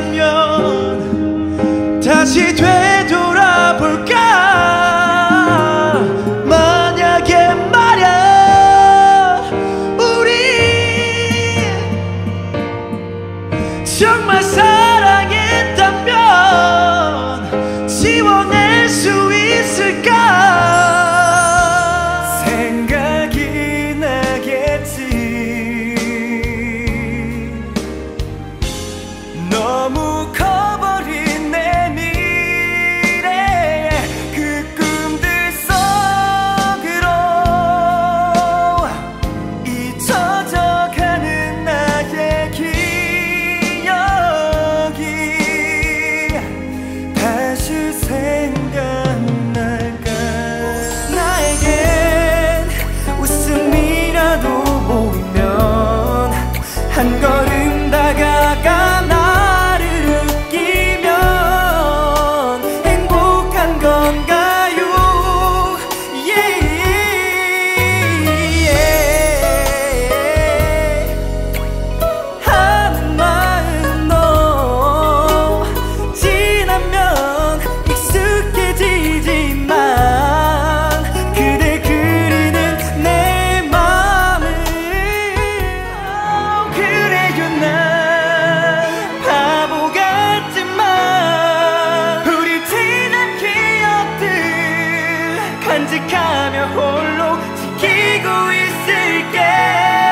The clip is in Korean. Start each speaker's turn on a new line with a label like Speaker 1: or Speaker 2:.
Speaker 1: 되면 다시 되
Speaker 2: 생각날까? 나에겐 웃음이라도 보면 한 걸음 다가가 나를 느끼면 행복한 건가? 간직하며 홀로 지키고 있을게.